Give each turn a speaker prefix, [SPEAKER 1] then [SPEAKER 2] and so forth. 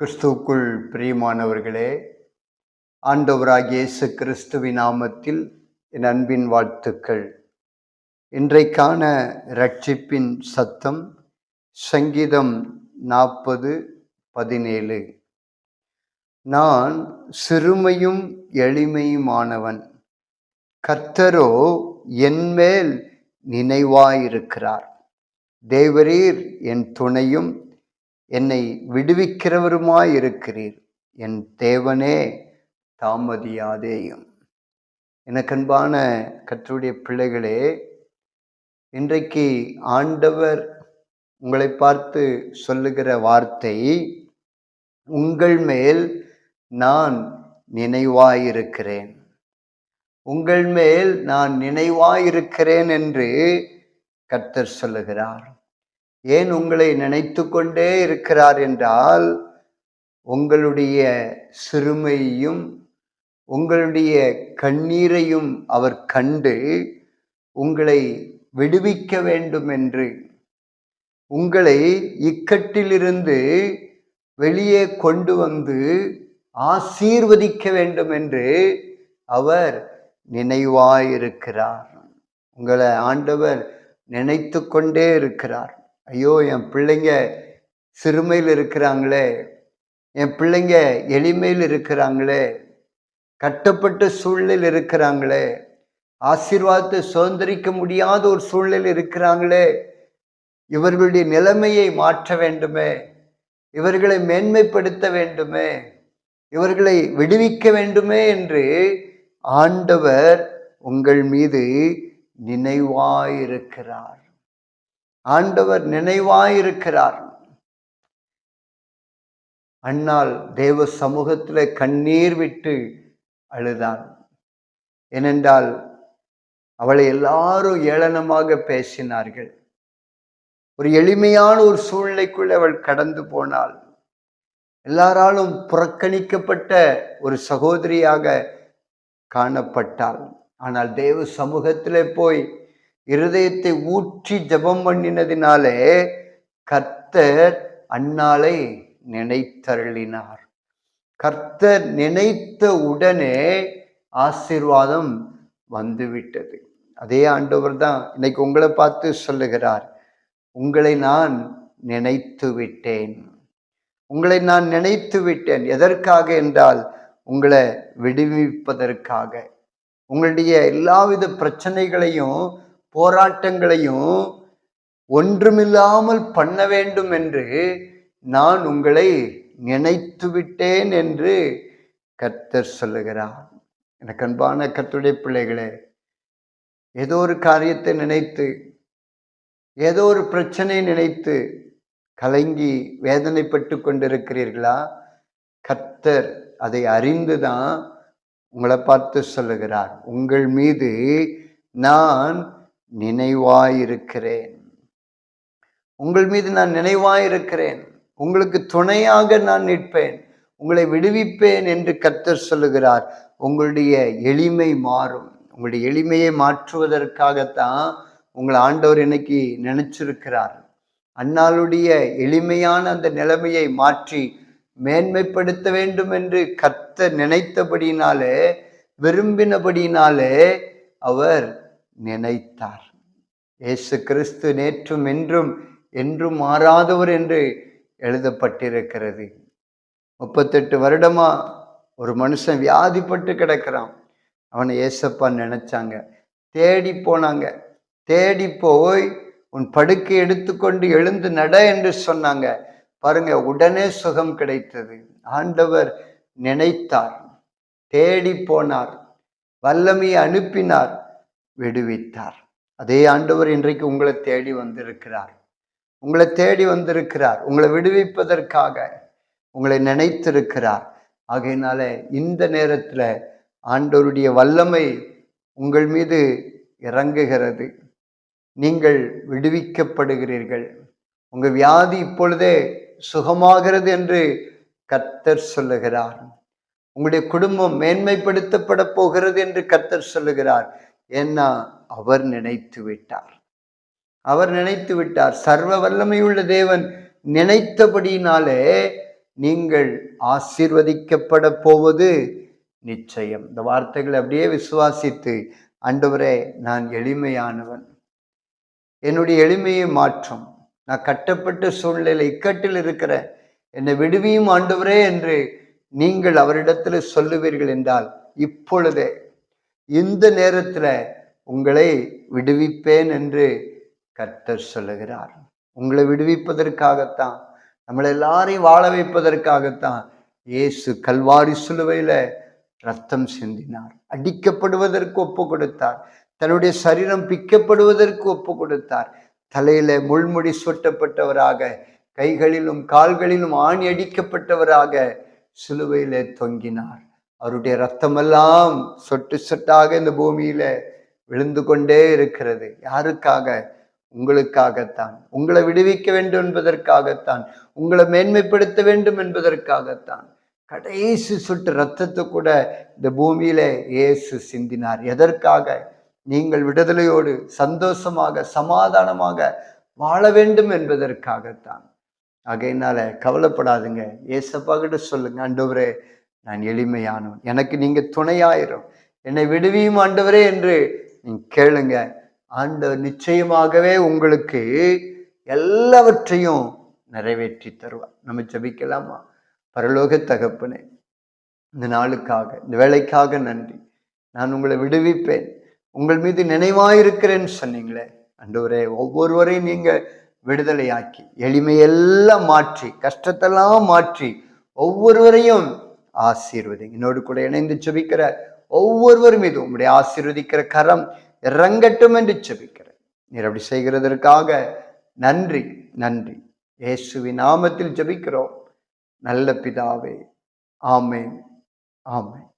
[SPEAKER 1] கிறிஸ்துவுக்குள் பிரியமானவர்களே ஆண்டவராகிய இயேசு கிறிஸ்துவின் நாமத்தில் என் அன்பின் வாழ்த்துக்கள். இன்றைக்கான ரட்சிப்பின் சத்தம் சங்கீதம் நாற்பது பதினேழு. நான் சிறுமையும் எளிமையுமானவன். கர்த்தரோ என்மேல் நினைவாயிருக்கிறார். தேவரீர் என் துணையும் என்னை விடுவிக்கிறவருமாயிருக்கிறீர். என் தேவனே தாமதியாதேயும். எனக்கன்பான கற்றுடைய பிள்ளைகளே இன்றைக்கு ஆண்டவர் உங்களை பார்த்து சொல்லுகிற வார்த்தை உங்கள் மேல் நான் நினைவாயிருக்கிறேன். உங்கள் மேல் நான் நினைவாயிருக்கிறேன் என்று கர்த்தர் சொல்லுகிறார். ஏன் உங்களை நினைத்து கொண்டே இருக்கிறார் என்றால் உங்களுடைய சிறுமையையும் உங்களுடைய கண்ணீரையும் அவர் கண்டு உங்களை விடுவிக்க வேண்டும் என்று உங்களை இக்கட்டிலிருந்து வெளியே கொண்டு வந்து ஆசீர்வதிக்க வேண்டும் என்று அவர் நினைவாயிருக்கிறார். உங்களை ஆண்டவர் நினைத்து கொண்டே இருக்கிறார். ஐயோ என் பிள்ளைங்க சிறுமையில் இருக்கிறாங்களே. என் பிள்ளைங்க எளிமையில் இருக்கிறாங்களே. கட்டப்பட்ட சூழ்நிலையில் இருக்கிறாங்களே. ஆசீர்வாதத்தை சுதந்திரிக்க முடியாத ஒரு சூழ்நிலையில் இருக்கிறாங்களே. இவர்களுடைய நிலைமையை மாற்ற வேண்டுமே. இவர்களை மேன்மைப்படுத்த வேண்டுமே. இவர்களை விடுவிக்க வேண்டுமே என்று ஆண்டவர் உங்கள் மீது நினைவாயிருக்கிறார். ஆண்டவர் நினைவாயிருக்கிறார். அண்ணால் தேவ சமூகத்தில் கண்ணீர் விட்டு அழுதாள் ஏனென்றால் அவளை எல்லாரும் ஏளனமாக பேசினார்கள். ஒரு எளிமையான ஒரு சூழ்நிலைக்குள் அவள் கடந்து போனாள். எல்லாராலும் புறக்கணிக்கப்பட்ட ஒரு சகோதரியாக காணப்பட்டாள். ஆனால் தேவ சமூகத்தில் போய் இருதயத்தை ஊற்றி ஜபம் பண்ணினதினாலே கர்த்தர் அன்னாலை நினைத்தருளினார். கர்த்தர் நினைத்த உடனே ஆசீர்வாதம் வந்துவிட்டது. அதே ஆண்டவர் தான் இன்னைக்கு உங்களை பார்த்து சொல்லுகிறார் உங்களை நான் நினைத்து விட்டேன். உங்களை நான் நினைத்து விட்டேன். எதற்காக என்றால் உங்களை விடுவிப்பதற்காக. உங்களுடைய எல்லாவித பிரச்சனைகளையும் போராட்டங்களையும் ஒன்றுமில்லாமல் பண்ண வேண்டும் என்று நான் உங்களை நினைத்து விட்டேன் என்று கர்த்தர் சொல்லுகிறார். எனக்கு அன்பான கர்த்தருடைய பிள்ளைகளே ஏதோ ஒரு காரியத்தை நினைத்து ஏதோ ஒரு பிரச்சனை நினைத்து கலங்கி வேதனைப்பட்டு கொண்டிருக்கிறீர்களா? கர்த்தர் அதை அறிந்துதான் உங்களை பார்த்து சொல்லுகிறார். உங்கள் மீது நான் நினைவாயிருக்கிறேன். உங்கள் மீது நான் நினைவாயிருக்கிறேன். உங்களுக்கு துணையாக நான் நிற்பேன். உங்களை விடுவிப்பேன் என்று கர்த்தர் சொல்லுகிறார். உங்களுடைய எளிமை மாறும். உங்களுடைய எளிமையை மாற்றுவதற்காகத்தான் உங்களை ஆண்டவர் இன்னைக்கு நினைச்சிருக்கிறார். அன்னாளுடைய எளிமையான அந்த நிலைமையை மாற்றி மேன்மைப்படுத்த வேண்டும் என்று கத்த நினைத்தபடினாலே விரும்பினபடினாலே அவர் நினைத்தார். இயேசு கிறிஸ்து நேற்றும் என்றும் என்றும் மாறாதவர் என்று எழுதப்பட்டிருக்கிறது. முப்பத்தெட்டு வருடமா ஒரு மனுஷன் வியாதிப்பட்டு கிடக்கிறான். அவனை ஏசப்பா நினைச்சாங்க. தேடி போனாங்க. தேடி போய் உன் படுக்கை எடுத்துக்கொண்டு எழுந்து நட என்று சொன்னாங்க. பாருங்க உடனே சுகம் கிடைத்தது. ஆண்டவர் நினைத்தார். தேடி போனார். வல்லமையை அனுப்பினார். விடுவித்தார். அதே ஆண்டவர் இன்றைக்கு உங்களை தேடி வந்திருக்கிறார். உங்களை தேடி வந்திருக்கிறார். உங்களை விடுவிப்பதற்காக உங்களை நினைத்திருக்கிறார். ஆகையினால இந்த நேரத்தில் ஆண்டவருடைய வல்லமை உங்கள் மீது இறங்குகிறது. நீங்கள் விடுவிக்கப்படுகிறீர்கள். உங்கள் வியாதி இப்பொழுதே சுகமாகிறது என்று கர்த்தர் சொல்லுகிறார். உங்களுடைய குடும்பம் மேன்மைப்படுத்தப்பட போகிறது என்று கர்த்தர் சொல்லுகிறார். ஏன்னா அவர் நினைத்து விட்டார். அவர் நினைத்து விட்டார். சர்வ வல்லமையுள்ள தேவன் நினைத்தபடியினாலே நீங்கள் ஆசீர்வதிக்கப்பட போவது நிச்சயம். இந்த வார்த்தைகளை அப்படியே விசுவாசித்து அண்டவரே நான் எளிமையானவன். என்னுடைய எளிமையை மாற்றும். நான் கட்டப்பட்ட சூழ்நிலை இக்கட்டில் இருக்கிற என்னை விடுவியும் ஆண்டவரே என்று நீங்கள் அவரிடத்தில் சொல்லுவீர்கள் என்றால் இப்பொழுதே இந்த நேரத்தில் உங்களை விடுவிப்பேன் என்று கர்த்தர் சொல்லுகிறார். உங்களை விடுவிப்பதற்காகத்தான் நம்மளை எல்லாரையும் வாழ வைப்பதற்காகத்தான் இயேசு கல்வாரி சிலுவையில ரத்தம் சிந்தினார். அடிக்கப்படுவதற்கு ஒப்பு கொடுத்தார். தன்னுடைய சரீரம் பிக்கப்படுவதற்கு ஒப்பு கொடுத்தார். தலையில முள்முடி சொட்டப்பட்டவராக கைகளிலும் கால்களிலும் ஆணி அடிக்கப்பட்டவராக சிலுவையிலே தொங்கினார். அவருடைய ரத்தமெல்லாம் சொட்டு சொட்டாக இந்த பூமியில விழுந்து கொண்டே இருக்கிறது. யாருக்காக? உங்களுக்காகத்தான். உங்களை விடுவிக்க வேண்டும் என்பதற்காகத்தான். உங்களை மேன்மைப்படுத்த வேண்டும் என்பதற்காகத்தான். கடைசி சொட்டு ரத்தத்தை கூட இந்த பூமியில இயேசு சிந்தினார். எதற்காக? நீங்கள் விடுதலையோடு சந்தோஷமாக சமாதானமாக வாழ வேண்டும் என்பதற்காகத்தான். ஆகையினால கவலைப்படாதுங்க. ஏசப்பாகிட்ட சொல்லுங்க அண்டவரே நான் எளிமையானவன். எனக்கு நீங்க துணையாயிரும். என்னை விடுவியும் ஆண்டவரே என்று நீங்க கேளுங்க. ஆண்டவர் நிச்சயமாகவே உங்களுக்கு எல்லாவற்றையும் நிறைவேற்றி தருவார். நம்ம ஜபிக்கலாமா? பரலோக தகப்பனே இந்த நாளுக்காக இந்த வேலைக்காக நன்றி. நான் உங்களை விடுவிப்பேன். உங்கள் மீது நினைவாயிருக்கிறேன்னு சொன்னீங்களே. அண்டவரே ஒவ்வொருவரையும் நீங்க விடுதலையாக்கி எளிமையெல்லாம் மாற்றி கஷ்டத்தெல்லாம் மாற்றி ஒவ்வொருவரையும் ஆசீர்வதி என்னோடு கூட இணைந்து செபிக்கிற ஒவ்வொருவர் மீதும் உங்களுடைய ஆசீர்வதிக்கிற கரம் இறங்கட்டும் என்று செபிக்கிறேன் நீர் அப்படி செய்கிறதற்காக நன்றி நன்றி. இயேசுவின் நாமத்தில் ஜபிக்கிறோம். நல்ல பிதாவே ஆமேன் ஆமேன்.